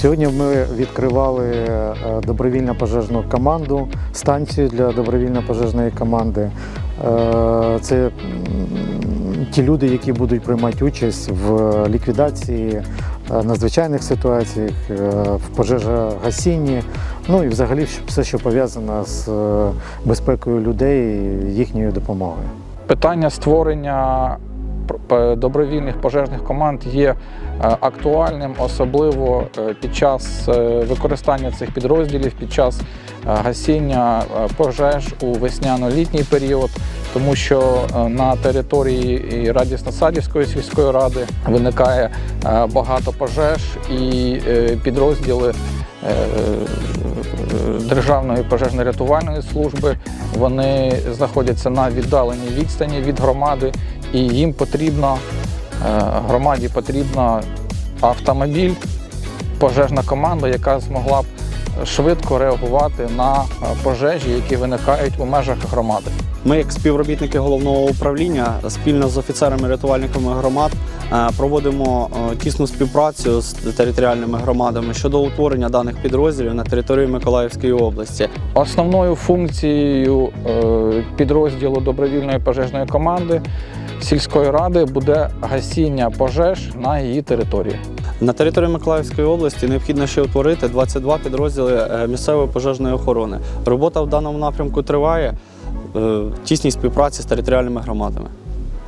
Сьогодні ми відкривали е, добровільну пожежну команду, станцію для добровільно пожежної команди. Е, Це ті люди, які будуть приймати участь в ліквідації е, надзвичайних ситуаціях, е, в пожежогасінні, ну і взагалі все, що пов'язано з безпекою людей і їхньою допомогою. Питання створення добровільних пожежних команд є е, актуальним, особливо е, під час е, використання цих підрозділів, під час гасіння пожеж у весняно-літній період, тому що на території Радісно-Садівської сільської ради виникає багато пожеж і підрозділи. Державної пожежно-рятувальної служби вони знаходяться на віддаленій відстані від громади, і їм потрібно е, громаді потрібно автомобіль, пожежна команда, яка змогла б швидко реагувати на е, пожежі, які виникають у межах громади. Ми, як співробітники головного управління, спільно з офіцерами-рятувальниками громад е, проводимо тісну співпрацю з територіальними громадами щодо утворення даних підрозділів на території Миколаївської області. Основною функцією підрозділу добровільної пожежної команди сільської ради буде гасіння пожеж на її території. На території Миколаївської області необхідно ще утворити 22 підрозділи е, місцевої пожежної охорони. Робота в даному напрямку триває е, в тісній співпраці з територіальними громадами.